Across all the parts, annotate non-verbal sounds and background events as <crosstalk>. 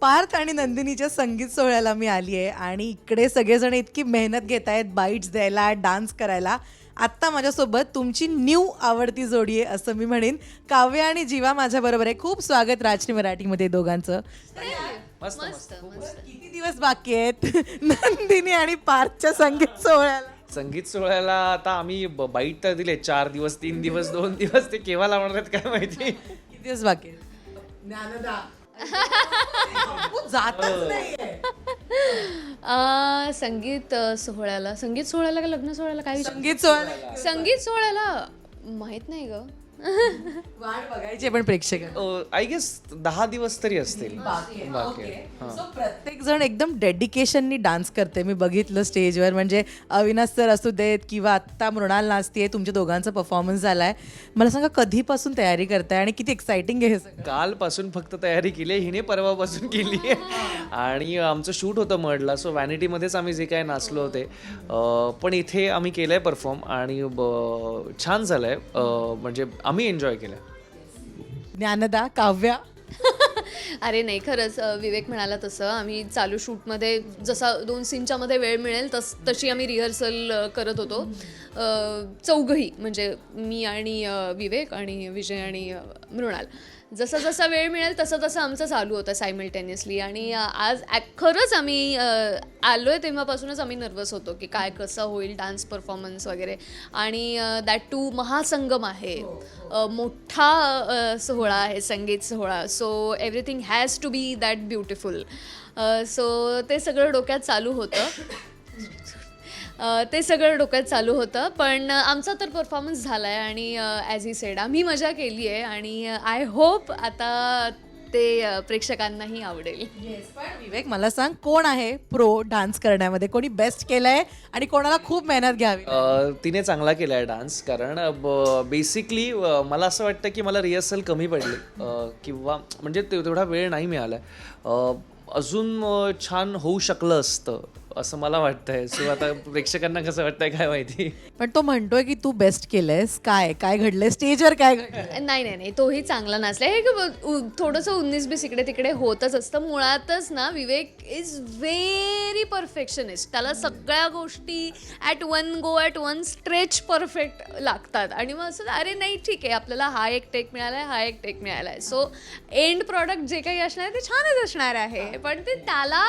पार्थ आणि नंदिनीच्या संगीत सोहळ्याला मी आली आहे आणि इकडे सगळेजण इतकी मेहनत घेत आहेत बाईट्स द्यायला डान्स करायला. आत्ता माझ्यासोबत तुमची न्यू आवडती जोडी आहे असं मी म्हणेन. काव्य आणि जीवा माझ्याबरोबर आहे. खूप स्वागत राजनी मराठीमध्ये दोघांचं. मस्त मस्त किती दिवस बाकी आहेत? नंदिनी आणि पार्थच्या संगीत सोहळ्याला. संगीत सोहळ्याला आता आम्ही ब- बाईट तर दिले. चार दिवस तीन दिवस दोन दिवस ते केव्हा लावणार आहेत काय माहिती? किती दिवस बाकी आहेत? ज्ञानदा. तू जातच नाहीये. आ, संगीत अ, सोहळ्याला. संगीत सोहळ्याला का लग्न सोहळ्याला काय विचार संगीत सोहळ्याला. संगीत सोहळ्याला? माहीत नाही ग. <laughs> वाट बघायची पण प्रेक्षक आय गेस दहा दिवस तरी असतील. बाकी आहे. सो प्रत्येक जण एकदम डेडिकेशननी डान्स करते. मी बघितलं स्टेजवर म्हणजे अविनाश सर असू देत किंवा आत्ता मृणाल नाचते तुमच्या दोघांचा परफॉर्मन्स झालाय. मला सांगा कधीपासून तयारी करताय आणि किती एक्साइटिंग आहे कालपासून फक्त तयारी केली आहे. हिने परवापासून केली आहे. आणि आमचं शूट होतं मडला. सो व्हॅनिटीमध्येच आम्ही जे काय नाचलो होते. पण इथे आम्ही केलं आहे परफॉर्म आणि छान झालं आहे म्हणजे आम्ही एन्जॉय केलं. ज्ञानदा काव्या अरे नाही खरंच विवेक म्हणाला तसं. आम्ही चालू शूटमध्ये जसा दोन सीनच्या मध्ये वेळ मिळेल तस तशी आम्ही रिहर्सल करत होतो. चौघही म्हणजे मी आणि विवेक आणि विजय आणि मृणाल. जसा जसा वेळ मिळेल तसं तसं आमचं चालू होतं सायमल्टेनियसली. आणि आज खरंच आम्ही आलो आहे तेव्हापासूनच आम्ही नर्वस होतो की काय कसं होईल डान्स परफॉर्मन्स वगैरे. आणि दॅट टू महासंगम आहे. अ, मोठा सोहळा आहे संगीत सोहळा. So everything has to be that beautiful so ते सगळं डोक्यात चालू होतं. Uh, ते सगळं डोक्यात चालू होतं. पण uh, आमचा तर परफॉर्मन्स झाला आहे आणि ॲज ही सेड आम्ही मजा केली आहे आणि uh, आय होप आता ते अ, प्रेक्षकांनाही आवडेल. पण विवेक मला सांग कोण आहे प्रो डान्स करण्यामध्ये? कोणी बेस्ट केलंय आणि कोणाला खूप मेहनत घ्यावी अ, तिने चांगला केला आहे डान्स कारण बेसिकली मला असं वाटतं की मला रिहर्सल कमी पडली. अ, किंवा म्हणजे ते- तेवढा वेळ नाही मिळाला अजून अ, छान होऊ शकलं असतं. असं मला वाटतंय. सो आता प्रेक्षकांना कसं वाटतंय काय माहिती? पण तो म्हणतोय की तू बेस्ट केलंयस. काय काय घडलंय? स्टेजवर काय घडलंय? नाही नाही नाही. तोही चांगला नसला हे ग- उ- थोडंसं उन्नीस बीस इकडे तिकडे होतच असतं. मुळातच ना विवेक इज व्हेरी परफेक्शनिस्ट त्याला सगळ्या गोष्टी at one go at one stretch perfect लागतात. आणि मग असं अरे नाही ठीक आहे. आपल्याला हा एक टेक मिळाला आहे हा एक टेक मिळाला आहे सो एंड प्रॉडक्ट जे काही असणार आहे ते छानच असणार आहे. पण ते त्याला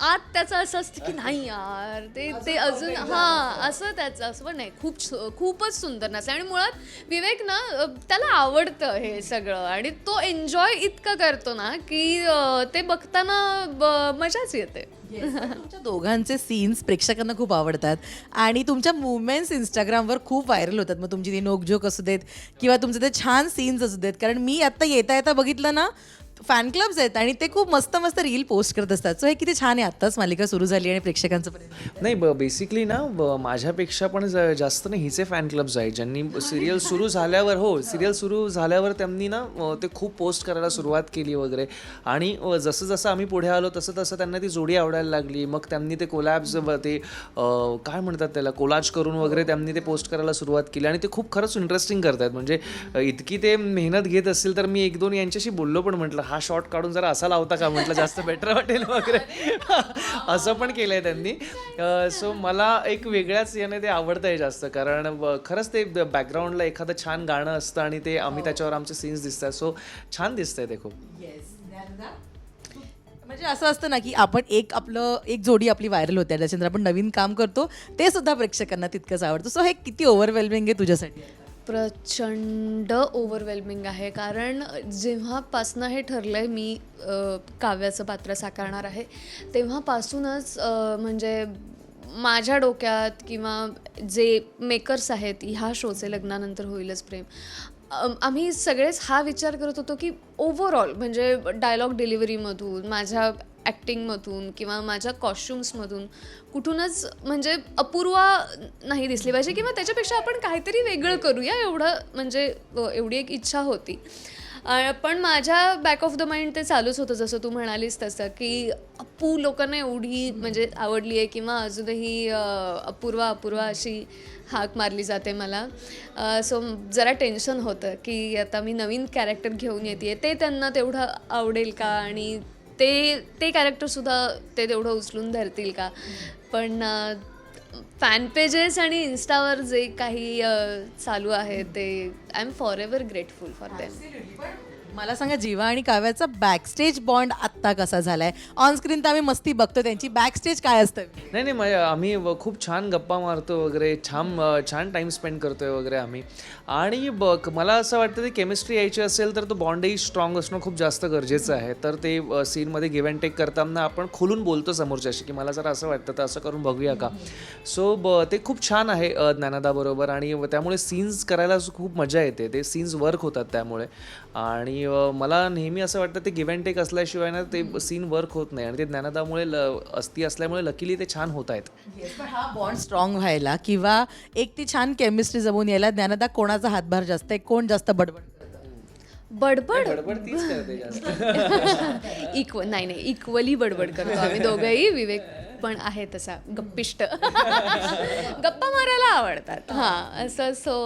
आत त्याचं असं असतं की नाही यार ते <laughs> ते अजून हां असं त्याचं असं पण नाही खूप खूपच सुंदर नसलं. आणि मुळात विवेक ना त्याला आवडतं हे सगळं. आणि तो एन्जॉय इतकं करतो ना की ते बघताना मजाच येते. <laughs> तुमच्या दोघांचे सीन्स प्रेक्षकांना खूप आवडतात. आणि तुमच्या मुवमेंट्स इंस्टाग्रामवर खूप व्हायरल होतात. मग तुमची ती नोकझोक असू देत किंवा तुमचे ते छान सीन्स असू देत. कारण मी आता येता येता बघितलं ना फॅन क्लब्स आहेत आणि ते खूप मस्त मस्त रील पोस्ट करत असतात. सो हे किती छान आहे. आत्ताच मालिका सुरू झाली आणि प्रेक्षकांचं पण नाही ब बेसिकली ना ब- माझ्यापेक्षा पण ज- जास्त ना हिचे फॅन क्लब्स आहेत. ज्यांनी सिरियल सुरू झाल्यावर हो सिरियल सुरू झाल्यावर त्यांनी ना अ, ते खूप पोस्ट करायला सुरुवात केली वगैरे. आणि अ, जसं जसं आम्ही पुढे आलो तसं तसं त्यांना ती जोडी आवडायला लागली. मग त्यांनी ते कोलॅब्स ते अ, काय म्हणतात त्याला कोलाज करून वगैरे त्यांनी ते पोस्ट करायला सुरुवात केली. आणि ते खूप खरंच इंटरेस्टिंग करतात म्हणजे अ, इतकी ते मेहनत घेत असतील तर मी एक दोन यांच्याशी बोललो पण म्हटलं हा शॉट काढून जरा असा लावता का? म्हटलं जास्त बेटर वाटेल वगैरे. <laughs> असं पण केलं आहे त्यांनी सो मला एक वेगळ्याच याने ते आवडतं आहे जास्त. कारण खरंच ते बॅकग्राऊंडला एखादं छान गाणं असतं आणि ते आम्ही त्याच्यावर आमचे सीन्स दिसतात. सो छान दिसतंय ते खूप. म्हणजे असं असतं ना की आपण एक आपलं एक जोडी आपली व्हायरल होते. त्याच्यानंतर आपण नवीन काम करतो ते सुद्धा प्रेक्षकांना तितकंच आवडतं. सो हे किती ओव्हरवेल्मिंग आहे तुझ्यासाठी? प्रचंड ओव्हरवेल्मिंग आहे. कारण जेव्हापासनं हे ठरलं आहे मी काव्याचं पात्र साकारणार आहे तेव्हापासूनच म्हणजे माझ्या डोक्यात किंवा जे मेकर्स आहेत ह्या शोचे लग्नानंतर होईलच प्रेम. आम्ही सगळेच हा विचार करत होतो की ओव्हरऑल म्हणजे डायलॉग डिलिव्हरीमधून माझ्या ॲक्टिंगमधून किंवा माझ्या कॉस्ट्युम्समधून कुठूनच म्हणजे अपूर्वा नाही दिसली पाहिजे किंवा त्याच्यापेक्षा आपण काहीतरी वेगळं करूया एवढं म्हणजे एवढी एक इच्छा होती. पण माझ्या बॅक ऑफ द माइंड ते चालूच होतं. जसं तू म्हणालीस तसं की अप्पू लोकांना एवढी म्हणजे आवडली आहे किंवा अजूनही अपूर्वा अपूर्वा अशी हाक मारली जाते मला. सो जरा टेन्शन होतं की आता मी नवीन कॅरेक्टर घेऊन येते. ते त्यांना तेवढं आवडेल का? आणि ते ते कॅरेक्टरसुद्धा ते तेवढं उचलून धरतील का? पण फॅन पेजेस आणि इन्स्टावर जे काही चालू आहे ते I am forever grateful for them मला सांगा जीवा आणि काव्याचा बॅकस्टेज बॉन्ड आत्ता कसा झालाय? ऑन स्क्रीन तर आम्ही मस्ती बघतो त्यांची. बॅकस्टेज काय असतं? नाही नाही म्हणजे आम्ही व- खूप छान गप्पा मारतो वगैरे छान छान टाईम स्पेंड करतोय वगैरे आम्ही. आणि बघ मला असं वाटतं की केमिस्ट्री यायची असेल तर तो बॉन्डही स्ट्रॉंग असणं खूप जास्त गरजेचं आहे. तर ते सीनमध्ये गिव्ह अँड टेक करताना आपण खोलून बोलतो समोरच्याशी की मला जरा असं वाटतं तर असं करून बघूया का? सो ब ते खूप छान आहे ज्ञानदाबरोबर. आणि त्यामुळे सीन्स करायला खूप मजा येते. ते सीन्स वर्क होतात त्यामुळे. आणि मला नेहमी असं वाटतं ते गिव्ह अँड टेक असल्याशिवाय ना ते सीन वर्क होत नाही. आणि ते ज्ञानदामुळे ल असती असल्यामुळे लकीली ते छान होत आहेत. पण हा बॉन्ड स्ट्रॉंग व्हायला किंवा एक ती छान केमिस्ट्री जमून यायला ज्ञानदा कोणाचा हातभार जास्त आहे कोण जास्त बडबड करतं? बडबड? इक्व <laughs> नाही नाही इक्वली बडबड करतो आम्ही दोघंही विवेक. पण आहे तसा गप्पिष्ट. गप्पा मारायला आवडतात. हां असं सो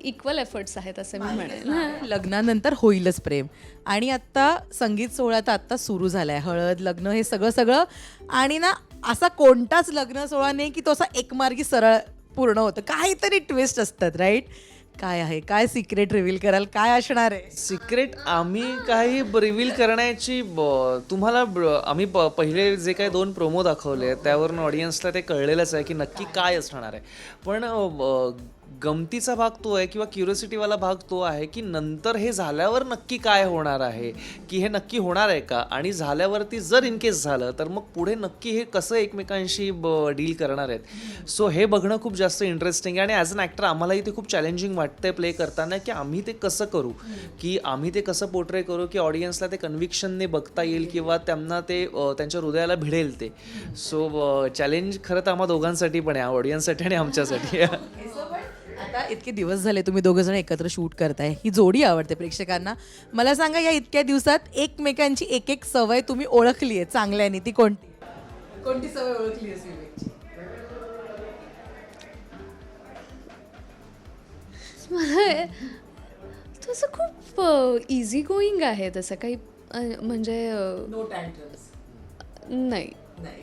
इक्वल एफर्ट्स आहेत असं मी म्हणेन. लग्नानंतर होईलच प्रेम. आणि आत्ता संगीत सोहळा तर आत्ता सुरू झालाय. हळद लग्न हे सगळं सगळं. आणि ना असा कोणताच लग्न सोहळा नाही की तो असा एकमार्गी सरळ पूर्ण होतं. काहीतरी ट्विस्ट असतात राईट काय आहे? काय सिक्रेट रिव्हील कराल? काय असणार आहे? सिक्रेट आम्ही काही रिव्हील करण्याची ब- तुम्हाला ब- आम्ही प- पहिले जे काही दोन प्रोमो दाखवले त्यावरून ऑडियन्सला ते कळलेलंच आहे की नक्की काय असणार आहे. पण अ, ब- गमतीचा भाग तो आहे किंवा क्युरियोसिटीवाला भाग तो आहे की नंतर हे झाल्यावर नक्की काय होणार आहे? की हे नक्की होणार आहे का? आणि झाल्यावरती जर इन केस झालं तर मग पुढे नक्की हे कसं एकमेकांशी डील करणार आहेत? सो हे बघणं खूप जास्त इंटरेस्टिंग आहे आणि ॲज अन ॲक्टर आम्हालाही ते खूप चॅलेंजिंग वाटतंय प्ले करताना की आम्ही ते कसं करू? की आम्ही ते कसं पोर्ट्रे करू की ऑडियन्सला ते कन्व्हिक्शनने बघता येईल किंवा त्यांना ते त्यांच्या हृदयाला भिडेल ते? सो चॅलेंज खरं तर आम्हा दोघांसाठी पण आहे ऑडियन्ससाठी आणि आमच्यासाठी. <laughs> आता इतके दिवस झाले तुम्ही दोघं जण एकत्र शूट करताय. ही जोडी आवडते प्रेक्षकांना. मला सांगा या इतक्या दिवसात एकमेकांची एक एक सवय तुम्ही ओळखली आहे चांगल्याने? ती कोणती? कोणती सवय ओळखली आहे मला तसं खूप इझी गोईंग आहे तसं काही म्हणजे नाही.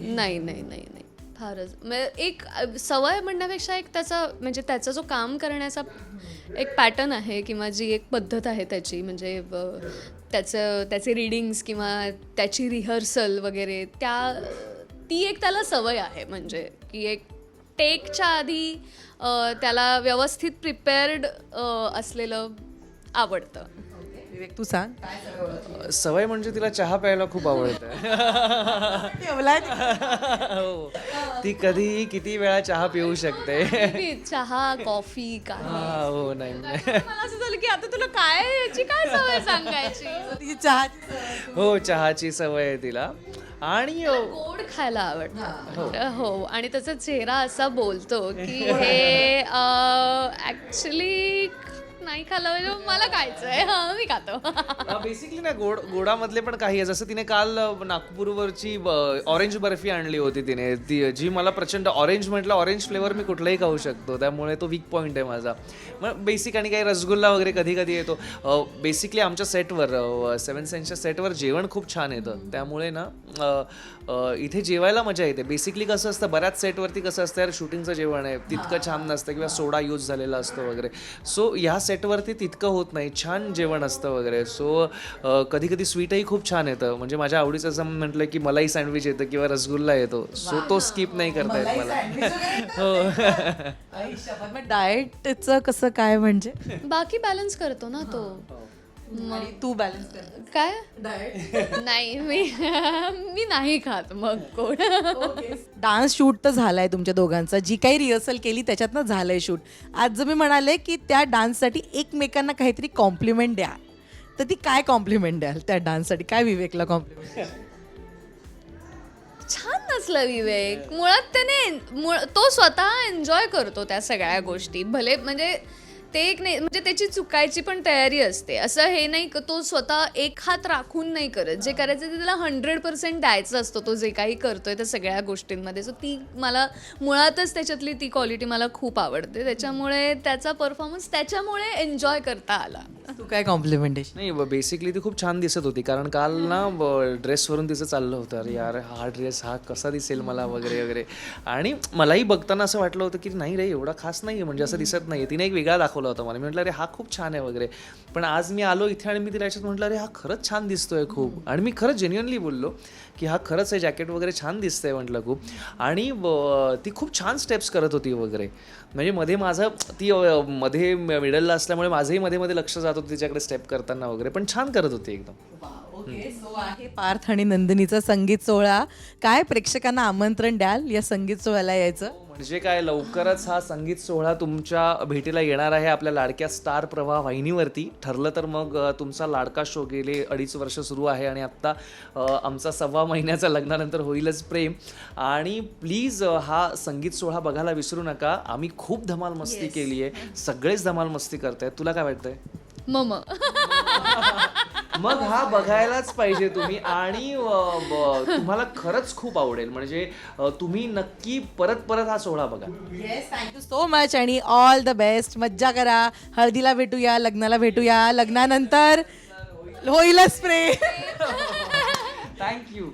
नाही नाही नाही नाही. फारच. म्हणजे एक सवय म्हणण्यापेक्षा एक त्याचा म्हणजे त्याचा जो काम करण्याचा एक पॅटर्न आहे किंवा जी एक पद्धत आहे त्याची म्हणजे त्याचं त्याचे रिडिंग्स किंवा त्याची रिहर्सल वगैरे त्या ती एक त्याला सवय आहे. म्हणजे की एक टेकच्या आधी त्याला व्यवस्थित प्रिपेअर्ड असलेलं आवडतं. विवेक तू सांग. सवय म्हणजे तिला चहा प्यायला खूप आवडतं. <laughs> हो. ती कधीही किती वेळा चहा पिऊ शकते? चहा कॉफी काय हा, हो नाही. मला असं झालं की आता तुला काय याची काय सवय सांगायची? तिची चहाची हो चहाची सवय आहे तिला. आणि गोड खायला आवडतं. हो. आणि त्याचा चेहरा असा बोलतो की <laughs> हे ऍक्च्युली नाही खाल्लं म्हणजे मला खायचंय हा मी खातो. बेसिकली ना गोड गोडामधले पण काही आहे. जसं तिने काल अ, नागपूरवरची ऑरेंज बर्फी आणली होती तिने. ती जी मला प्रचंड ऑरेंज म्हटलं ऑरेंज फ्लेवर मी कुठलाही खाऊ शकतो. त्यामुळे तो वीक पॉईंट आहे माझा. मग बेसिक आणि काही रसगुल्ला वगैरे कधी कधी येतो बेसिकली आमच्या सेटवर सेवन सेन्सच्या सेटवर जेवण खूप छान येतं. त्यामुळे ना अ, अ, इथे जेवायला मजा येते. बेसिकली कसं असतं बऱ्याच सेटवरती कसं असतं यार शूटिंगचं जेवण आहे. तितकं छान नसतं किंवा सोडा यूज झालेला असतो वगैरे. सो ह्या सेटवरती तितकं होत नाही. छान जेवण असतं वगैरे. सो कधी कधी स्वीटही खूप छान येतं. म्हणजे माझ्या आवडीचं असं म्हटलं की मलाही सँडविच येतं किंवा रसगुल्ला येतो. सो तो स्किप नाही करता येत मला. <laughs> हो. डाएटचं कसं काय म्हणजे? बाकी बॅलन्स करतो ना तो. आणि तू बॅलन्स कर काय? डाएट. <laughs> नाही मी मी नाही खात मग गोड डान्स शूट तर झालाय तुमच्या दोघांचा. जी काही रिहर्सल केली त्याच्यातनं झालंय शूट. आज जर मी म्हणाले की त्या डान्ससाठी एकमेकांना काहीतरी कॉम्प्लिमेंट द्या तर ती काय कॉम्प्लिमेंट द्याल त्या डान्ससाठी? काय विवेकला कॉम्प्लिमेंट छान नसलं विवेक. मुळात त्याने मुळ तो स्वतः एन्जॉय करतो त्या सगळ्या गोष्टी. भले म्हणजे ते एक नाही म्हणजे त्याची चुकायची पण तयारी असते. असं हे नाही क- तो स्वतः एक हात राखून नाही करत. जे करायचं ते त्याला हंड्रेड पर्सेंट द्यायचं असतं. तो जे काही करतोय त्या सगळ्या गोष्टींमध्ये. सो ती मला मुळातच त्याच्यातली ती क्वालिटी मला खूप आवडते. त्याच्यामुळे त्याचा परफॉर्मन्स त्याच्यामुळे एन्जॉय करता आला. तू काय कॉम्प्लिमेंटेशन नाही बेसिकली ती खूप छान दिसत होती. कारण काल ना ड्रेसवरून तिचं चाललं होतं. अरे यार हा ड्रेस हा कसा दिसेल मला वगैरे वगैरे. आणि मलाही बघताना असं वाटलं होतं की नाही रे एवढा खास नाही आहे म्हणजे असं दिसत नाही तिने एक वेगळा दाखवला होता मला. मी म्हटलं अरे हा खूप छान आहे वगैरे. पण आज मी आलो इथे आणि मी तिला याच्यात म्हटलं अरे हा खरंच छान दिसतोय खूप. आणि मी खरंच जेन्युअनली बोललो की हा खरंच आहे जॅकेट वगैरे छान दिसतंय म्हटलं खूप. आणि ती खूप छान स्टेप्स करत होती वगैरे. म्हणजे मध्ये माझं ती मध्ये मिडलला असल्यामुळे माझंही मध्ये मध्ये लक्ष जात होतं तिच्याकडे स्टेप करताना वगैरे पण छान करत होती एकदम. सो आहे पार्थ आणि नंदिनीचा संगीत सोहळा. काय प्रेक्षकांना आमंत्रण द्याल या संगीत सोहळ्याला यायचं? म्हणजे काय लवकरच हा संगीत सोहळा तुमच्या भेटीला येणार आहे आपल्या लाडक्या स्टार प्रवाह वाहिनीवरती. ठरलं तर मग तुमचा लाडका शो गेले अडीच वर्ष सुरू आहे आणि आत्ता आमचा सव्वा महिन्याचा लग्नानंतर होईलच प्रेम. आणि प्लीज हा संगीत सोहळा बघायला विसरू नका. आम्ही खूप धमाल मस्ती केली आहे सगळेच धमाल मस्ती करतायत. तुला काय वाटतंय? मम. <laughs> मग हा बघायलाच पाहिजे तुम्ही. आणि तुम्हाला खरंच खूप आवडेल. म्हणजे तुम्ही नक्की परत परत हा सोहळा बघा. Yes thank you so much आणि ऑल द बेस्ट मज्जा करा. हळदीला भेटूया लग्नाला भेटूया. लग्नानंतर होईलच प्रेम. <laughs> थँक्यू